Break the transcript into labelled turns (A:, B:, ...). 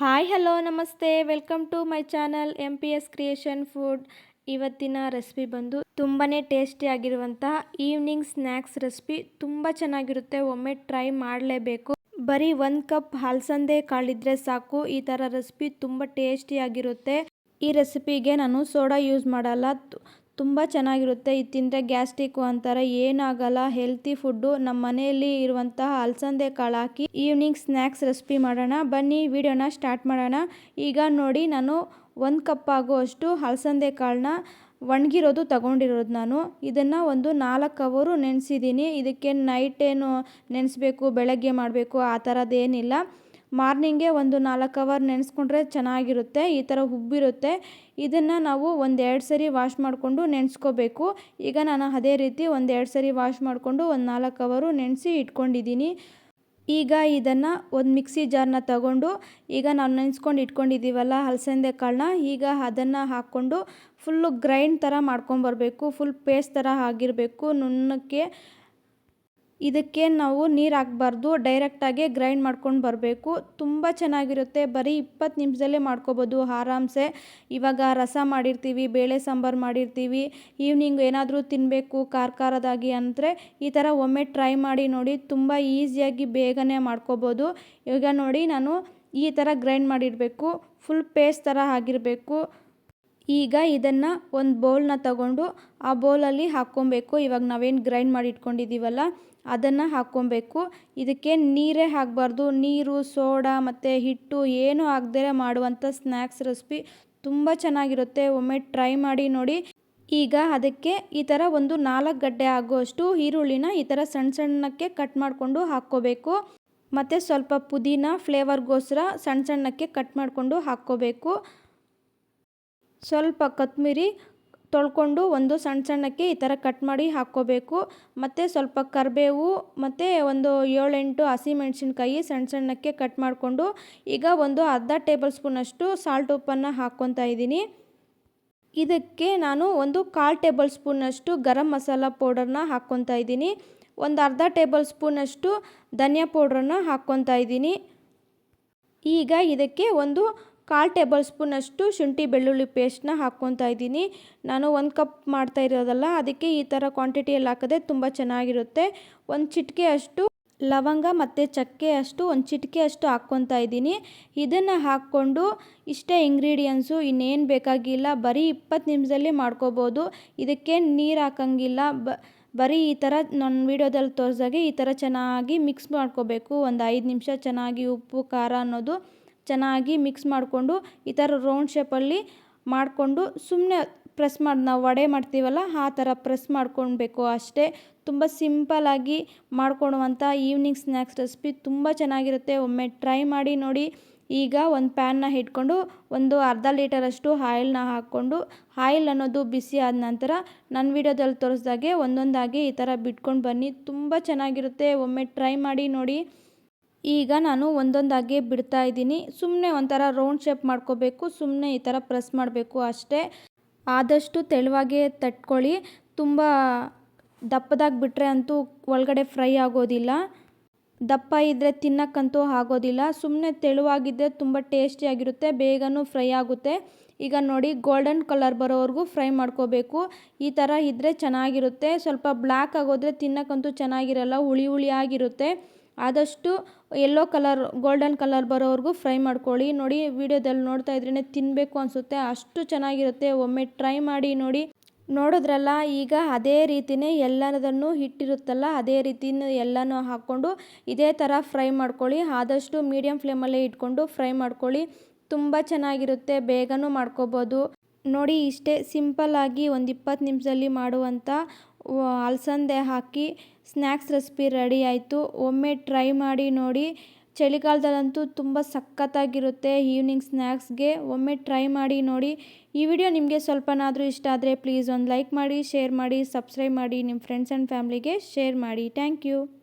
A: Hi, hello, ನಮಸ್ತೆ. Welcome to my channel M P S creation food ಇವತ್ತಿನ recipe ಬಂದು ತುಂಬಾ ಟೇಸ್ಟಿ ಆಗಿರುವಂತಹ ಈವ್ನಿಂಗ್ ಸ್ನ್ಯಾಕ್ಸ್ ರೆಸಿಪಿ ತುಂಬ ಚೆನ್ನಾಗಿರುತ್ತೆ. ಒಮ್ಮೆ ಟ್ರೈ ಮಾಡಲೇಬೇಕು. ಬರೀ ಒಂದು ಕಪ್ ಹಲಸಂದೆ ಕಾಳಿದ್ರೆ ಸಾಕು. ಈ ಥರ ರೆಸಿಪಿ ತುಂಬ ಟೇಸ್ಟಿಯಾಗಿರುತ್ತೆ ಈ ರೆಸಿಪಿಗೆ ನಾನು ಸೋಡಾ ಯೂಸ್ ಮಾಡಲ್ಲ. ತುಂಬ ಚೆನ್ನಾಗಿರುತ್ತೆ. ಇದು ತಿಂದರೆ ಗ್ಯಾಸ್ಟ್ರಿಕ್ಕು ಅಂತಾರೆ. ಏನಾಗಲ್ಲ. Healthy food. ನಮ್ಮ ಮನೆಯಲ್ಲಿ ಇರುವಂತಹ ಅಲಸಂದೆ ಕಾಳು ಹಾಕಿ ಈವ್ನಿಂಗ್ ಸ್ನ್ಯಾಕ್ಸ್ ರೆಸಿಪಿ ಮಾಡೋಣ. ಬನ್ನಿ, ವಿಡಿಯೋನ ಸ್ಟಾರ್ಟ್ ಮಾಡೋಣ. ಈಗ ನೋಡಿ, ನಾನು ಒಂದು ಕಪ್ ಆಗುವಷ್ಟು ಅಲಸಂದೆ ಕಾಳನ್ನ ಒಣಗಿರೋದು ತಗೊಂಡಿರೋದು ನಾನು. ಇದನ್ನು ಒಂದು ನಾಲ್ಕು ಅವರು ನೆನೆಸಿದ್ದೀನಿ ಇದಕ್ಕೆ ನೈಟ್ ಏನು ನೆನೆಸ್ಬೇಕು, ಬೆಳಗ್ಗೆ ಮಾಡಬೇಕು, ಆ ಥರದ್ದೇನಿಲ್ಲ ಮಾರ್ನಿಂಗೆ ಒಂದು ನಾಲ್ಕು ಅವರ್ ನೆನೆಸ್ಕೊಂಡ್ರೆ ಚೆನ್ನಾಗಿರುತ್ತೆ, ಈ ಥರ ಉಬ್ಬಿರುತ್ತೆ ಇದನ್ನು ನಾವು ಒಂದೆರಡು ಸರಿ ವಾಶ್ ಮಾಡಿಕೊಂಡು ನೆನೆಸ್ಕೋಬೇಕು. ಈಗ ನಾನು ಅದೇ ರೀತಿ ಒಂದೆರಡು ಸರಿ ವಾಶ್ ಮಾಡಿಕೊಂಡು ಒಂದು ನಾಲ್ಕು ಅವರು ನೆನೆಸಿ ಇಟ್ಕೊಂಡಿದ್ದೀನಿ. ಈಗ ಇದನ್ನು ಒಂದು ಮಿಕ್ಸಿ ಜಾರ್ನ ತಗೊಂಡು, ಈಗ ನಾವು ನೆನೆಸ್ಕೊಂಡು ಇಟ್ಕೊಂಡಿದ್ದೀವಲ್ಲ ಹಲಸಂದೆ ಕಾಳನ್ನ ಈಗ ಅದನ್ನು ಹಾಕ್ಕೊಂಡು ಫುಲ್ಲು ಗ್ರೈಂಡ್ ಥರ ಮಾಡ್ಕೊಂಬರ್ಬೇಕು ಫುಲ್ ಪೇಸ್ಟ್ ಥರ ಆಗಿರಬೇಕು, ನುಣ್ಣಕ್ಕೆ ಇದಕ್ಕೆ ನಾವು ನೀರು ಹಾಕ್ಬಾರ್ದು ಡೈರೆಕ್ಟಾಗೆ ಗ್ರೈಂಡ್ ಮಾಡ್ಕೊಂಡು ಬರಬೇಕು. ತುಂಬ ಚೆನ್ನಾಗಿರುತ್ತೆ. ಬರೀ ಇಪ್ಪತ್ತು ನಿಮಿಷದಲ್ಲೇ ಮಾಡ್ಕೋಬೋದು. ಆರಾಮ್ಸೆ. ಇವಾಗ ರಸ ಮಾಡಿರ್ತೀವಿ, ಬೇಳೆ ಸಾಂಬಾರು ಮಾಡಿರ್ತೀವಿ. ಈವ್ನಿಂಗ್ ಏನಾದರೂ ತಿನ್ನಬೇಕು ಖಾರ ಖಾರದಾಗಿ ಅಂದರೆ ಈ ಥರ ಒಮ್ಮೆ ಟ್ರೈ ಮಾಡಿ ನೋಡಿ ತುಂಬ ಈಸಿಯಾಗಿ ಬೇಗನೆ ಮಾಡ್ಕೋಬೋದು. ಈಗ ನೋಡಿ ನಾನು ಈ ಥರ ಗ್ರೈಂಡ್ ಮಾಡಿರಬೇಕು. ಫುಲ್ ಪೇಸ್ಟ್ ಥರ ಆಗಿರಬೇಕು. ಈಗ ಇದನ್ನು ಒಂದು ಬೌಲ್ನ ತಗೊಂಡು ಆ ಬೌಲಲ್ಲಿ ಹಾಕ್ಕೊಬೇಕು. ಇವಾಗ ನಾವೇನು ಗ್ರೈಂಡ್ ಮಾಡಿ ಇಟ್ಕೊಂಡಿದ್ದೀವಲ್ಲ ಅದನ್ನು ಹಾಕ್ಕೊಬೇಕು. ಇದಕ್ಕೆ ನೀರೇ ಹಾಕಬಾರ್ದು. ನೀರು, ಸೋಡಾ ಮತ್ತು ಹಿಟ್ಟು ಏನೂ ಹಾಕ್ದೇ ಮಾಡುವಂಥ ಸ್ನ್ಯಾಕ್ಸ್ ರೆಸಿಪಿ ತುಂಬ ಚೆನ್ನಾಗಿರುತ್ತೆ. ಒಮ್ಮೆ ಟ್ರೈ ಮಾಡಿ ನೋಡಿ. ಈಗ ಅದಕ್ಕೆ ಈ ಥರ ಒಂದು ನಾಲ್ಕು ಗಡ್ಡೆ ಆಗುವಷ್ಟು ಈರುಳ್ಳಿನ ಈ ಥರ ಸಣ್ಣ ಸಣ್ಣಕ್ಕೆ ಕಟ್ ಮಾಡಿಕೊಂಡು ಹಾಕ್ಕೋಬೇಕು. ಮತ್ತು ಸ್ವಲ್ಪ ಪುದೀನ ಫ್ಲೇವರ್ಗೋಸ್ಕರ ಸಣ್ಣ ಸಣ್ಣಕ್ಕೆ ಕಟ್ ಮಾಡಿಕೊಂಡು ಹಾಕ್ಕೋಬೇಕು. ಸ್ವಲ್ಪ ಕೊತ್ತಂಬರಿ ತೊಳ್ಕೊಂಡು ಒಂದು ಸಣ್ಣ ಸಣ್ಣಕ್ಕೆ ಈ ಥರ ಕಟ್ ಮಾಡಿ ಹಾಕ್ಕೋಬೇಕು. ಮತ್ತು ಸ್ವಲ್ಪ ಕರಿಬೇವು, ಮತ್ತು ಒಂದು ಏಳೆಂಟು ಹಸಿಮೆಣ್ಸಿನ್ಕಾಯಿ ಸಣ್ಣ ಸಣ್ಣಕ್ಕೆ ಕಟ್ ಮಾಡಿಕೊಂಡು ಈಗ ಒಂದು ಅರ್ಧ ಟೇಬಲ್ ಸ್ಪೂನಷ್ಟು ಸಾಲ್ಟ್ ಉಪ್ಪನ್ನು ಹಾಕ್ಕೊತಾ ಇದ್ದೀನಿ. ಇದಕ್ಕೆ ನಾನು ಒಂದು ಕಾಲು ಟೇಬಲ್ ಸ್ಪೂನಷ್ಟು ಗರಂ ಮಸಾಲ ಪೌಡರ್ನ ಹಾಕ್ಕೊತಾ ಇದ್ದೀನಿ. ಒಂದು ಅರ್ಧ ಟೇಬಲ್ ಸ್ಪೂನಷ್ಟು ಧನಿಯಾ ಪೌಡ್ರನ್ನ ಹಾಕ್ಕೊತಾ ಇದ್ದೀನಿ. ಈಗ ಇದಕ್ಕೆ ಒಂದು ಕಾಲು ಟೇಬಲ್ ಸ್ಪೂನಷ್ಟು ಶುಂಠಿ ಬೆಳ್ಳುಳ್ಳಿ ಪೇಸ್ಟ್ನ ಹಾಕ್ಕೊತಾ ಇದ್ದೀನಿ. ನಾನು ಒಂದು ಕಪ್ ಮಾಡ್ತಾ ಇರೋದಲ್ಲ, ಅದಕ್ಕೆ ಈ ಥರ ಕ್ವಾಂಟಿಟಿಯಲ್ಲಿ ಹಾಕಿದ್ರೆ ತುಂಬ ಚೆನ್ನಾಗಿರುತ್ತೆ. ಒಂದು ಚಿಟಿಕೆ ಅಷ್ಟು ಲವಂಗ ಮತ್ತು ಚಕ್ಕೆ ಅಷ್ಟು, ಒಂದು ಚಿಟಿಕೆ ಅಷ್ಟು ಹಾಕ್ಕೊತಾ ಇದ್ದೀನಿ. ಇದನ್ನು ಹಾಕ್ಕೊಂಡು ಇಷ್ಟೇ ಇಂಗ್ರೀಡಿಯೆಂಟ್ಸು ಇನ್ನೇನು ಬೇಕಾಗಿಲ್ಲ, ಬರೀ ಇಪ್ಪತ್ತು ನಿಮಿಷದಲ್ಲಿ ಮಾಡ್ಕೋಬೋದು. ಇದಕ್ಕೆ ನೀರು ಹಾಕಂಗಿಲ್ಲ, ಬ, ಬರೀ ಈ ಥರ ನನ್ನ ವೀಡಿಯೋದಲ್ಲಿ ತೋರಿಸ್ದಾಗೆ ಈ ಥರ ಚೆನ್ನಾಗಿ ಮಿಕ್ಸ್ ಮಾಡ್ಕೋಬೇಕು. ಒಂದು ಐದು ನಿಮಿಷ ಚೆನ್ನಾಗಿ ಉಪ್ಪು, ಖಾರ ಅನ್ನೋದು ಚೆನ್ನಾಗಿ ಮಿಕ್ಸ್ ಮಾಡಿಕೊಂಡು ಈ ಥರ ರೌಂಡ್ ಶೇಪಲ್ಲಿ ಮಾಡಿಕೊಂಡು ಸುಮ್ಮನೆ ಪ್ರೆಸ್ ಮಾಡಿ, ನಾವು ವಡೆ ಮಾಡ್ತೀವಲ್ಲ, ಆ ಥರ ಪ್ರೆಸ್ ಮಾಡ್ಕೊಳ್ಬೇಕು ಅಷ್ಟೇ. ತುಂಬ ಸಿಂಪಲಾಗಿ ಮಾಡ್ಕೊಳುವಂಥ ಈವ್ನಿಂಗ್ ಸ್ನ್ಯಾಕ್ಸ್ ರೆಸಿಪಿ ತುಂಬ ಚೆನ್ನಾಗಿರುತ್ತೆ. ಒಮ್ಮೆ ಟ್ರೈ ಮಾಡಿ ನೋಡಿ, ಈಗ ಒಂದು ಪ್ಯಾನ್ನ ಇಟ್ಕೊಂಡು ಒಂದು ಅರ್ಧ ಲೀಟರಷ್ಟು ಆಯಿಲ್ನ ಹಾಕ್ಕೊಂಡು ಆಯಿಲ್ ಅನ್ನೋದು ಬಿಸಿ ಆದ ನಂತರ ನನ್ನ ವೀಡಿಯೋದಲ್ಲಿ ತೋರಿಸ್ದಾಗೆ ಒಂದೊಂದಾಗಿ ಈ ಥರ ಬಿಟ್ಕೊಂಡು ಬನ್ನಿ. ತುಂಬ ಚೆನ್ನಾಗಿರುತ್ತೆ. ಒಮ್ಮೆ ಟ್ರೈ ಮಾಡಿ ನೋಡಿ. ಈಗ ನಾನು ಒಂದೊಂದಾಗಿ ಬಿಡ್ತಾ ಇದ್ದೀನಿ. ಸುಮ್ಮನೆ ಒಂಥರ ರೌಂಡ್ ಶೇಪ್ ಮಾಡ್ಕೋಬೇಕು ಸುಮ್ಮನೆ ಈ ಥರ ಪ್ರೆಸ್ ಮಾಡಬೇಕು ಅಷ್ಟೇ. ಆದಷ್ಟು ತೆಳುವಾಗೆ ತಟ್ಕೊಳ್ಳಿ. ತುಂಬ ದಪ್ಪದಾಗಿ ಬಿಟ್ಟರೆ ಅಂತೂ ಒಳಗಡೆ ಫ್ರೈ ಆಗೋದಿಲ್ಲ. ದಪ್ಪ ಇದ್ದರೆ ತಿನ್ನಕ್ಕಂತೂ ಆಗೋದಿಲ್ಲ. ಸುಮ್ಮನೆ ತೆಳುವಾಗಿದ್ದರೆ ತುಂಬ ಟೇಸ್ಟಿಯಾಗಿರುತ್ತೆ ಬೇಗನೂ ಫ್ರೈ ಆಗುತ್ತೆ. ಈಗ ನೋಡಿ ಗೋಲ್ಡನ್ ಕಲರ್ ಬರೋವರೆಗೂ ಫ್ರೈ ಮಾಡ್ಕೋಬೇಕು. ಈ ಥರ ಇದ್ದರೆ ಚೆನ್ನಾಗಿರುತ್ತೆ. ಸ್ವಲ್ಪ ಬ್ಲ್ಯಾಕ್ ಆಗೋದ್ರೆ ತಿನ್ನಕ್ಕಂತೂ ಚೆನ್ನಾಗಿರಲ್ಲ, ಹುಳಿ ಹುಳಿಯಾಗಿರುತ್ತೆ ಆದಷ್ಟು ಯೆಲ್ಲೋ ಕಲರ್ ಗೋಲ್ಡನ್ ಕಲರ್ ಬರೋವರೆಗೂ ಫ್ರೈ ಮಾಡ್ಕೊಳ್ಳಿ. ನೋಡಿ, ವೀಡಿಯೋದಲ್ಲಿ ನೋಡ್ತಾ ಇದ್ರೇ ತಿನ್ನಬೇಕು ಅನಿಸುತ್ತೆ. ಅಷ್ಟು ಚೆನ್ನಾಗಿರುತ್ತೆ. ಒಮ್ಮೆ ಟ್ರೈ ಮಾಡಿ ನೋಡಿ. ನೋಡಿದ್ರಲ್ಲ, ಈಗ ಅದೇ ರೀತಿಯೇ ಎಲ್ಲದನ್ನು ಹಿಟ್ಟಿರುತ್ತಲ್ಲ, ಅದೇ ರೀತಿಯೂ ಎಲ್ಲನೂ ಹಾಕ್ಕೊಂಡು ಇದೇ ಥರ ಫ್ರೈ ಮಾಡ್ಕೊಳ್ಳಿ. ಆದಷ್ಟು ಮೀಡಿಯಮ್ ಫ್ಲೇಮಲ್ಲೇ ಇಟ್ಕೊಂಡು ಫ್ರೈ ಮಾಡ್ಕೊಳ್ಳಿ. ತುಂಬ ಚೆನ್ನಾಗಿರುತ್ತೆ. ಬೇಗನೂ ಮಾಡ್ಕೋಬೋದು. ನೋಡಿ, ಇಷ್ಟೇ ಸಿಂಪಲ್ಲಾಗಿ ಒಂದು ಇಪ್ಪತ್ತು ನಿಮಿಷದಲ್ಲಿ ಮಾಡುವಂಥ ಅಲಸಂದೆ ಹಾಕಿ ಸ್ನ್ಯಾಕ್ಸ್ ರೆಸಿಪಿ ರೆಡಿ ಆಯಿತು. ಒಮ್ಮೆ ಟ್ರೈ ಮಾಡಿ ನೋಡಿ. ಚಳಿಗಾಲದಲ್ಲಂತೂ ತುಂಬ ಸಖತ್ತಾಗಿರುತ್ತೆ ಈವ್ನಿಂಗ್ ಸ್ನ್ಯಾಕ್ಸ್ಗೆ. ಒಮ್ಮೆ ಟ್ರೈ ಮಾಡಿ ನೋಡಿ. ಈ ವಿಡಿಯೋ ನಿಮಗೆ ಸ್ವಲ್ಪನಾದರೂ ಇಷ್ಟ ಆದರೆ ಪ್ಲೀಸ್ ಒಂದು ಲೈಕ್ ಮಾಡಿ, ಶೇರ್ ಮಾಡಿ, ಸಬ್ಸ್ಕ್ರೈಬ್ ಮಾಡಿ ನಿಮ್ಮ ಫ್ರೆಂಡ್ಸ್ ಆ್ಯಂಡ್ ಫ್ಯಾಮ್ಲಿಗೆ ಶೇರ್ ಮಾಡಿ. Thank you.